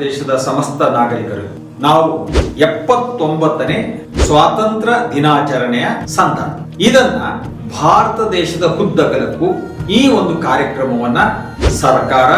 ದೇಶದ ಸಮಸ್ತ ನಾಗರಿಕರು. ನಾವು ಎಪ್ಪತ್ತೊಂಬತ್ತನೇ ಸ್ವಾತಂತ್ರ್ಯ ದಿನಾಚರಣೆಯ ಸಂದರ್ಭ. ಇದನ್ನ ಭಾರತ ದೇಶದ ಹುದ್ದಗಲಕ್ಕೂ ಈ ಒಂದು ಕಾರ್ಯಕ್ರಮವನ್ನ ಸರ್ಕಾರ,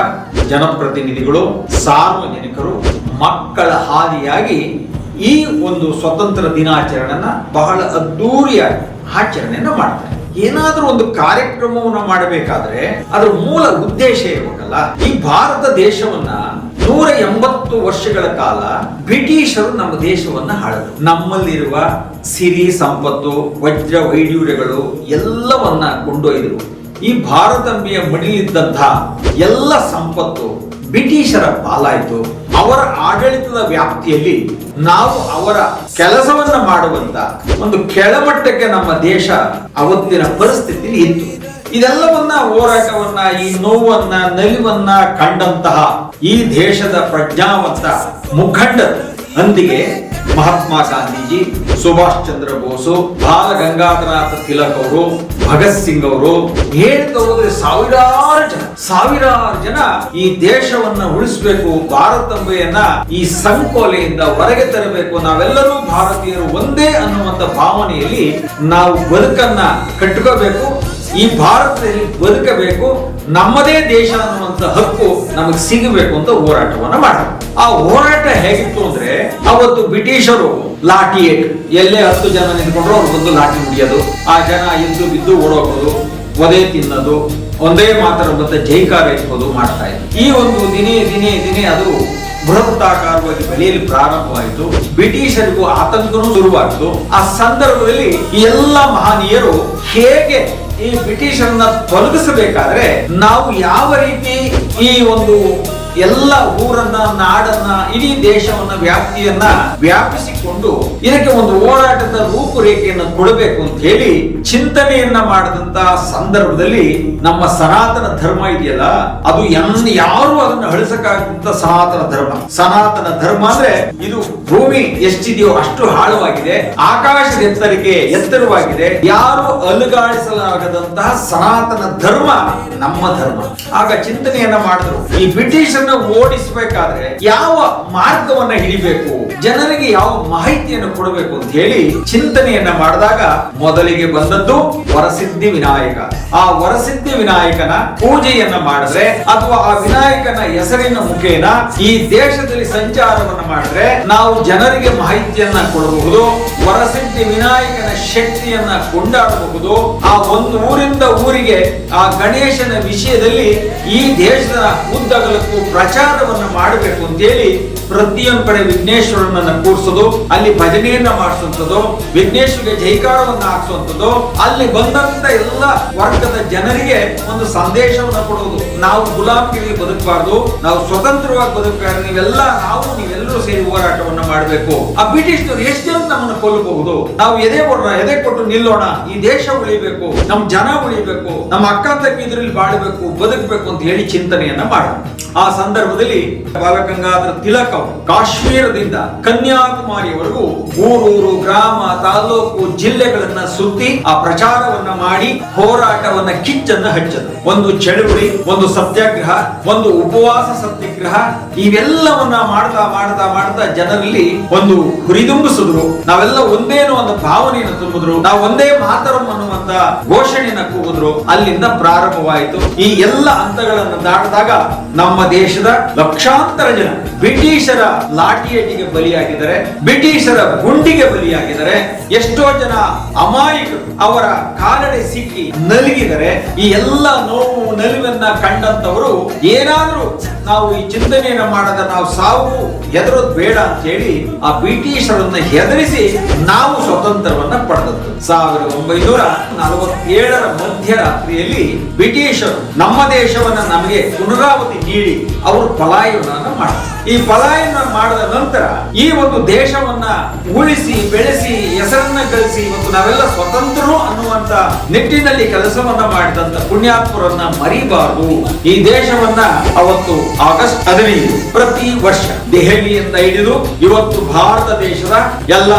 ಜನಪ್ರತಿನಿಧಿಗಳು, ಸಾರ್ವಜನಿಕರು, ಮಕ್ಕಳ ಹಾದಿಯಾಗಿ ಈ ಒಂದು ಸ್ವತಂತ್ರ ದಿನಾಚರಣೆನ ಬಹಳ ಅದ್ದೂರಿಯಾಗಿ ಆಚರಣೆಯನ್ನ ಮಾಡ್ತಾರೆ. ಏನಾದ್ರೂ ಒಂದು ಕಾರ್ಯಕ್ರಮವನ್ನ ಮಾಡಬೇಕಾದ್ರೆ ಅದರ ಮೂಲ ಉದ್ದೇಶ ಇರಬೇಕಲ್ಲ ಈ ಭಾರತ ದೇಶವನ್ನ ನೂರ ಎಂಬತ್ತು ವರ್ಷಗಳ ಕಾಲ ಬ್ರಿಟಿಷರು ನಮ್ಮ ದೇಶವನ್ನ ಆಳಿದ್ರು ನಮ್ಮಲ್ಲಿರುವ ಸಿರಿ, ಸಂಪತ್ತು, ವಜ್ರ ವೈಡೂರ್ಯಗಳು ಎಲ್ಲವನ್ನ ಕೊಂಡೊಯ್ದರು. ಈ ಭಾರತಂಬಿಯ ಮಡಿಲಿದ್ದಂತಹ ಎಲ್ಲ ಸಂಪತ್ತು ಬ್ರಿಟಿಷರ ಪಾಲಾಯಿತು. ಅವರ ಆಡಳಿತದ ವ್ಯಾಪ್ತಿಯಲ್ಲಿ ನಾವು ಅವರ ಕೆಲಸವನ್ನ ಮಾಡುವಂತ ಒಂದು ಕೆಳಮಟ್ಟಕ್ಕೆ ನಮ್ಮ ದೇಶ ಅವತ್ತಿನ ಪರಿಸ್ಥಿತಿಯಲ್ಲಿ ಇತ್ತು. ಇದೆಲ್ಲವನ್ನ ಹೋರಾಟವನ್ನ, ಈ ನೋವನ್ನ, ನಲಿವನ್ನ ಕಂಡಂತಹ ಈ ದೇಶದ ಪ್ರಜ್ಞಾವಂತ ಮುಖಂಡ ಅಂದಿಗೆ ಮಹಾತ್ಮ ಗಾಂಧೀಜಿ, ಸುಭಾಷ್ ಚಂದ್ರ ಬೋಸು, ಬಾಲ ಗಂಗಾಧರನಾಥ ತಿಲಕ್ ಅವರು, ಭಗತ್ ಸಿಂಗ್ ಅವರು ಹೇಳ್ತಾ ಹೋದ್ರೆ ಸಾವಿರಾರು ಜನ ಸಾವಿರಾರು ಜನ ಈ ದೇಶವನ್ನ ಉಳಿಸಬೇಕು ಭಾರತಂಬೆಯನ್ನ ಈ ಸಂಕೋಲೆಯಿಂದ ಹೊರಗೆ ತರಬೇಕು. ನಾವೆಲ್ಲರೂ ಭಾರತೀಯರು ಒಂದೇ ಅನ್ನುವಂತ ಭಾವನೆಯಲ್ಲಿ ನಾವು ಬದುಕನ್ನ ಕಟ್ಕೋಬೇಕು. ಈ ಭಾರತದಲ್ಲಿ ಬದುಕಬೇಕು, ನಮ್ಮದೇ ದೇಶ ಅನ್ನುವಂತ ಹಕ್ಕು ನಮಗೆ ಸಿಗಬೇಕು ಅಂತ ಹೋರಾಟವನ್ನ ಮಾಡ ಆ ಹೋರಾಟ ಹೇಗಿತ್ತು ಅಂದ್ರೆ, ಅವತ್ತು ಬ್ರಿಟಿಷರು ಲಾಠಿ ಎಲ್ಲೇ ಹತ್ತು ಜನ ನಿಂತ್ಕೊಂಡ್ರು ಅವ್ರು ಬಂದು ಲಾಠಿ ಮುಡಿಯೋದು ಆ ಜನ ಎದ್ದು ಬಿದ್ದು ಓಡೋಗೋದು, ಒದೆ ತಿನ್ನೋದು, ಒಂದೇ ಮಾತ್ರ ಮತ್ತೆ ಜೈಕಾರ ಎತ್ಕೋದು ಮಾಡ್ತಾ ಇದ್ರು. ಈ ಒಂದು ದಿನೇ ದಿನೇ ದಿನೇ ಅದು ಬೃಹತ್ತಾಕಾರವಾಗಿ ಬೆಳೆಯಲು ಪ್ರಾರಂಭವಾಯಿತು. ಬ್ರಿಟಿಷರಿಗೂ ಆತಂಕನೂ ಶುರುವಾಯಿತು ಆ ಸಂದರ್ಭದಲ್ಲಿ ಎಲ್ಲ ಮಹನೀಯರು ಹೇಗೆ ಈ ಬ್ರಿಟಿಷರನ್ನ ತೊಲಗಿಸಬೇಕಾದ್ರೆ ನಾವು ಯಾವ ರೀತಿ ಈ ಒಂದು ಎಲ್ಲ ಊರನ್ನ, ನಾಡನ್ನ, ಇಡೀ ದೇಶವನ್ನ ವ್ಯಾಪ್ತಿಯನ್ನ ವ್ಯಾಪಿಸಿಕೊಂಡು ಇದಕ್ಕೆ ಒಂದು ಹೋರಾಟದ ರೂಪುರೇಖೆಯನ್ನು ಕೊಡಬೇಕು ಅಂತ ಹೇಳಿ ಚಿಂತನೆಯನ್ನ ಮಾಡಿದಂತ ಸಂದರ್ಭದಲ್ಲಿ ನಮ್ಮ ಸನಾತನ ಧರ್ಮ ಇದೆಯಲ್ಲ, ಅದು ಎನ್ ಯಾರು ಅದನ್ನ ಅಳಿಸಕ್ಕಾಗದಂತ ಸನಾತನ ಧರ್ಮ. ಸನಾತನ ಧರ್ಮ ಅಂದ್ರೆ ಇದು ಭೂಮಿ ಎಷ್ಟಿದೆಯೋ ಅಷ್ಟು ಹಾಳುವಾಗಿದೆ ಆಕಾಶದ ಎತ್ತರಿಕೆ ಎತ್ತರವಾಗಿದೆ, ಯಾರು ಅಲುಗಾಡಿಸಲಾಗದಂತಹ ಸನಾತನ ಧರ್ಮ ನಮ್ಮ ಧರ್ಮ. ಆಗ ಚಿಂತನೆಯನ್ನ ಮಾಡಿದ್ರು. ಈ ಬ್ರಿಟಿಷರ್ನ ಓಡಿಸಬೇಕಾದ್ರೆ ಯಾವ ಮಾರ್ಗವನ್ನ ಹಿಡಿಬೇಕು, ಜನರಿಗೆ ಯಾವ ಮಾಹಿತಿಯನ್ನು ಕೊಡಬೇಕು ಅಂತ ಹೇಳಿ ಚಿಂತನೆಯನ್ನ ಮಾಡಿದಾಗ ಮೊದಲಿಗೆ ಬಂದದ್ದು ವರಸಿದ್ಧಿ ವಿನಾಯಕ. ಆ ವರಸಿದ್ಧಿ ವಿನಾಯಕನ ಪೂಜೆಯನ್ನ ಮಾಡಿದ್ರೆ ಅಥವಾ ಆ ವಿನಾಯಕನ ಹೆಸರಿನ ಮುಖೇನ ಈ ದೇಶದಲ್ಲಿ ಸಂಚಾರವನ್ನ ಮಾಡಿದ್ರೆ ನಾವು ಜನರಿಗೆ ಮಾಹಿತಿಯನ್ನ ಕೊಡಬಹುದು, ವರಸಿದ್ಧಿ ವಿನಾಯಕನ ಶಕ್ತಿಯನ್ನ ಕೊಂಡಾಡಬಹುದು. ಆ ಒಂದು ಊರಿಂದ ಊರಿಗೆ ಆ ಗಣೇಶನ ವಿಷಯದಲ್ಲಿ ಈ ದೇಶದ ಉದ್ದಗಲಕ್ಕೂ ಪ್ರಚಾರವನ್ನ ಮಾಡಬೇಕು ಅಂತೇಳಿ ಪ್ರತಿಯೊಂದು ಕಡೆ ವಿಘ್ನೇಶ್ವರನನ್ನ ಕೂರಿಸೋದು, ಅಲ್ಲಿ ಭಜನೆಯನ್ನ ಮಾಡಿಸುವಂಥದ್ದು ವಿಘ್ನೇಶ್ವರಿಗೆ ಜೈಕಾರವನ್ನ ಹಾಕ್ಸುವಂಥದ್ದು ಅಲ್ಲಿ ಬಂದಂತ ಎಲ್ಲ ವರ್ಗದ ಜನರಿಗೆ ಒಂದು ಸಂದೇಶವನ್ನ ಕೊಡುವುದು ನಾವು ಗುಲಾಮಿಗೆ ಬದುಕಬಾರ್ದು, ನಾವು ಸ್ವತಂತ್ರವಾಗಿ ಬದುಕಬಾರ್ದು, ನೀವೆಲ್ಲ ನಾವು, ನೀವೆಲ್ಲರೂ ಸೇರಿ ಹೋರಾಟವನ್ನ ಮಾಡಬೇಕು. ಆ ಬ್ರಿಟಿಷ್ನವರು ಎಷ್ಟು ಜನ ನಮ್ಮನ್ನು ಕೊಲ್ಲಬಹುದು? ನಾವು ಎದೆ ಕೊಡ್ರ, ಎದೆ ಕೊಟ್ಟು ನಿಲ್ಲೋಣ, ಈ ದೇಶ ಉಳಿಬೇಕು, ನಮ್ ಜನ ಉಳಿಬೇಕು, ನಮ್ಮ ಅಕ್ಕ ತಂಗಿದ್ರಲ್ಲಿ ಬಾಳ್ಬೇಕು, ಬದುಕಬೇಕು ಅಂತ ಹೇಳಿ ಚಿಂತನೆಯನ್ನ ಮಾಡೋಣ ಆ ಸಂದರ್ಭದಲ್ಲಿ ಬಾಲಗಂಗಾಧರ ತಿಲಕ್ ಅವರು ಕಾಶ್ಮೀರದಿಂದ ಕನ್ಯಾಕುಮಾರಿಯವರೆಗೂ ಊರೂರು ಗ್ರಾಮ ತಾಲೂಕು ಜಿಲ್ಲೆಗಳನ್ನ ಸುತ್ತಿ ಆ ಪ್ರಚಾರವನ್ನ ಮಾಡಿ ಹೋರಾಟವನ್ನ ಕಿಚ್ಚನ್ನ ಹಚ್ಚದು ಒಂದು ಚಳುವಳಿ, ಒಂದು ಸತ್ಯಾಗ್ರಹ, ಒಂದು ಉಪವಾಸ ಸತ್ಯಾಗ್ರಹ, ಇವೆಲ್ಲವನ್ನ ಮಾಡ್ತಾ ಮಾಡ್ತಾ ಮಾಡ್ತಾ ಜನರಲ್ಲಿ ಒಂದು ಹುರಿದುಂಬಿಸಿದ್ರು. ನಾವೆಲ್ಲ ಒಂದೇನೋ ಒಂದು ಭಾವನೆಯನ್ನು ತುಂಬಿದ್ರು. ನಾವು ಒಂದೇ ಮಾತರಂ ಅನ್ನುವಂತ ಘೋಷಣೆಯನ್ನ ಕೂಗಿದ್ರು. ಅಲ್ಲಿಂದ ಪ್ರಾರಂಭವಾಯಿತು. ಈ ಎಲ್ಲ ಹಂತಗಳನ್ನ ದಾಟಿದಾಗ ನಮ್ಮ ದೇಶದ ಲಕ್ಷಾಂತರ ಜನ ಬ್ರಿಟಿಷರ ಲಾಠಿಯಟ್ಟಿಗೆ ಬಲಿಯಾಗಿದ್ದಾರೆ, ಬ್ರಿಟಿಷರ ಗುಂಡಿಗೆ ಬಲಿಯಾಗಿದ್ದಾರೆ. ಎಷ್ಟೋ ಜನ ಅಮಾಯಕರು ಅವರ ಕಾಲಡೆ ಸಿಕ್ಕಿ ನಲಗಿದರೆ, ಈ ಎಲ್ಲ ನೋವು ನಲಿವನ್ನ ಕಂಡಂತವರು ಏನಾದ್ರೂ ನಾವು ಈ ಚಿಂತನೆಯನ್ನ ಮಾಡದ ನಾವು ಸಾವು ಹೆದರೋದು ಬೇಡ ಅಂತ ಹೇಳಿ ಆ ಬ್ರಿಟಿಷರನ್ನ ಹೆದರಿಸಿ ನಾವು ಸ್ವತಂತ್ರವನ್ನ ಪಡೆದದ್ದು. ಸಾವಿರದ ಒಂಬೈನೂರ ನಲವತ್ತೇಳರ ಮಧ್ಯರಾತ್ರಿಯಲ್ಲಿ ಬ್ರಿಟಿಷರು ನಮ್ಮ ದೇಶವನ್ನ ನಮಗೆ ಪುನರಾವತಿ ನೀಡಿ ಅವರು ಪಲಾಯನವನ್ನ ಮಾಡಿದ್ರು. ಈ ಪಲಾಯನ ಮಾಡಿದ ನಂತರ ಈ ಒಂದು ದೇಶವನ್ನ ಉಳಿಸಿ, ಬೆಳೆಸಿ, ಹೆಸರನ್ನ ಗಳಿಸಿ ಇವತ್ತು ನಾವೆಲ್ಲ ಸ್ವತಂತ್ರರು ಅನ್ನುವಂತ ನಿಟ್ಟಿನಲ್ಲಿ ಕೆಲಸವನ್ನ ಮಾಡಿದಂತ ಪುಣ್ಯಾತ್ಮರನ್ನ ಮರಿಬಾರದು. ಈ ದೇಶವನ್ನ ಅವತ್ತು ಆಗಸ್ಟ್ ಹದಿನೈದು ಪ್ರತಿ ವರ್ಷ ದೆಹಲಿಯಿಂದ ಹಿಡಿದು ಇವತ್ತು ಭಾರತ ದೇಶದ ಎಲ್ಲ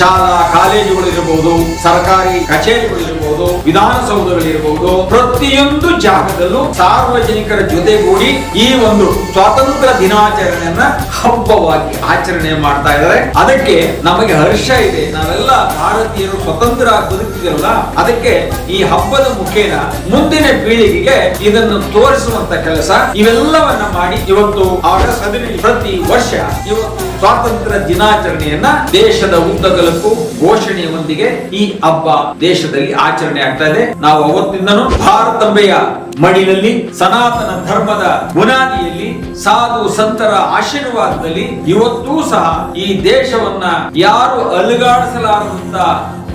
ಶಾಲಾ ಕಾಲೇಜುಗಳು ಇರಬಹುದು ಸರ್ಕಾರಿ ಕಚೇರಿಗಳು ಇರಬಹುದು, ವಿಧಾನಸೌಧಗಳಿರಬಹುದು, ಪ್ರತಿಯೊಂದು ಜಾಗದಲ್ಲೂ ಸಾರ್ವಜನಿಕರ ಜೊತೆಗೂಡಿ ಈ ಒಂದು ಸ್ವಾತಂತ್ರ್ಯ ದಿನಾಚರಣೆಯನ್ನ ಹಬ್ಬವಾಗಿ ಆಚರಣೆ ಮಾಡ್ತಾ ಇದ್ದಾರೆ. ಅದಕ್ಕೆ ನಮಗೆ ಹರ್ಷ ಇದೆ. ನಾವೆಲ್ಲ ಭಾರತೀಯರು ಸ್ವತಂತ್ರ ಬದುಕಿದೆಲ್ಲ ಅದಕ್ಕೆ ಈ ಹಬ್ಬದ ಮುಖೇನ ಮುಂದಿನ ಪೀಳಿಗೆಗೆ ಇದನ್ನು ತೋರಿಸುವಂತ ಕೆಲಸ ಇವೆಲ್ಲವನ್ನ ಮಾಡಿ ಇವತ್ತು ಆಗಸ್ಟ್ ಹದಿನೈದು ಪ್ರತಿ ವರ್ಷ ಇವತ್ತು ಸ್ವಾತಂತ್ರ್ಯ ದಿನಾಚರಣೆಯನ್ನ ದೇಶದ ಉದ್ದಗಲಕ್ಕೂ ಘೋಷಣೆಯೊಂದಿಗೆ ಈ ಹಬ್ಬ ದೇಶದಲ್ಲಿ ಆಚರಣೆ ಆಗ್ತಾ ಇದೆ. ನಾವು ಅವತ್ತಿಂದನೂ ಭಾರತಾಂಬೆಯ ಮಡಿಲಲ್ಲಿ ಸನಾತನ ಧರ್ಮದ ಬುನಾದಿಯಲ್ಲಿ ಸಾಧು ಸಂತರ ಆಶೀರ್ವಾದದಲ್ಲಿ ಇವತ್ತೂ ಸಹ ಈ ದೇಶವನ್ನ ಯಾರು ಅಲುಗಾಡಿಸಲಾರದಂತ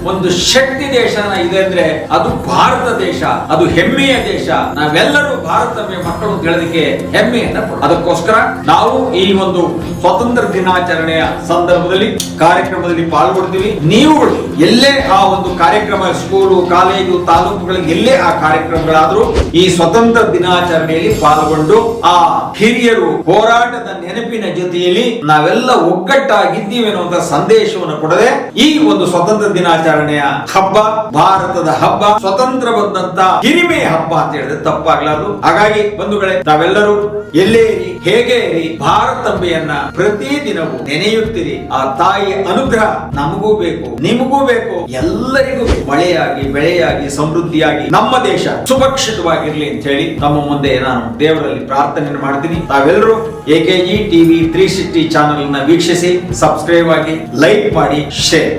ಒಂದು ಶಕ್ತಿ ದೇಶ ಇದೆ ಅಂದ್ರೆ ಅದು ಭಾರತ ದೇಶ, ಅದು ಹೆಮ್ಮೆಯ ದೇಶ. ನಾವೆಲ್ಲರೂ ಭಾರತ ಮಕ್ಕಳು ಹೇಳೋದಕ್ಕೆ ಹೆಮ್ಮೆಯನ್ನ ಅದಕ್ಕೋಸ್ಕರ ನಾವು ಈ ಒಂದು ಸ್ವಾತಂತ್ರ್ಯ ದಿನಾಚರಣೆಯ ಸಂದರ್ಭದಲ್ಲಿ ಕಾರ್ಯಕ್ರಮದಲ್ಲಿ ಪಾಲ್ಗೊಡ್ತೀವಿ ನೀವು ಎಲ್ಲೇ ಆ ಒಂದು ಕಾರ್ಯಕ್ರಮ ಸ್ಕೂಲು, ಕಾಲೇಜು, ತಾಲೂಕುಗಳಿಗೆ ಎಲ್ಲೇ ಆ ಕಾರ್ಯಕ್ರಮಗಳಾದ್ರೂ ಈ ಸ್ವತಂತ್ರ ದಿನಾಚರಣೆಯಲ್ಲಿ ಪಾಲ್ಗೊಂಡು ಆ ಹಿರಿಯರು ಹೋರಾಟದ ನೆನಪಿನ ಜೊತೆಯಲ್ಲಿ ನಾವೆಲ್ಲ ಒಗ್ಗಟ್ಟಾಗಿದ್ದೀವಿ ಅನ್ನುವಂತ ಸಂದೇಶವನ್ನು ಕೊಡದೆ ಈ ಒಂದು ಸ್ವತಂತ್ರ ದಿನಾಚರಣೆಯ ಹಬ್ಬ, ಭಾರತದ ಹಬ್ಬ, ಸ್ವತಂತ್ರ ಬಂದಂತ ಹಿರಿಮೆಯ ಹಬ್ಬ ಅಂತ ಹೇಳಿದ್ರೆ ತಪ್ಪಾಗ್ಲಾರದು ಹಾಗಾಗಿ ಬಂಧುಗಳೇ, ತಾವೆಲ್ಲರೂ ಎಲ್ಲೇ ಇರಿ, ಹೇಗೆ ಇರಿ ಭಾರತಂಬೆಯನ್ನ ಪ್ರತಿ ದಿನವೂ ನೆನೆಯುತ್ತಿರಿ. ಆ ತಾಯಿಯ ಅನುಗ್ರಹ ನಮಗೂ ಬೇಕು, ನಿಮಗೂ ಬೇಕು, ಎಲ್ಲರಿಗೂ. ಮಳೆಯಾಗಿ, ಬೆಳೆಯಾಗಿ, ಸಮೃದ್ಧಿಯಾಗಿ ನಮ್ಮ ದೇಶ ಸುಭಕ್ಷಿತವಾಗಿರ್ಲಿ ಅಂತ ಹೇಳಿ ನಮ್ಮ ಮುಂದೆ ನಾನು ದೇವರಲ್ಲಿ ಪ್ರಾರ್ಥನೆ ಮಾಡ್ತೀನಿ. ತಾವೆಲ್ಲರೂ ಎಕೆಜಿ ಟಿವಿ ತ್ರೀ ಸಿಕ್ಸ್ಟಿ ಚಾನೆಲ್ನ ವೀಕ್ಷಿಸಿ, ಸಬ್ಸ್ಕ್ರೈಬ್ ಆಗಿ, ಲೈಕ್ ಮಾಡಿ, ಶೇರ್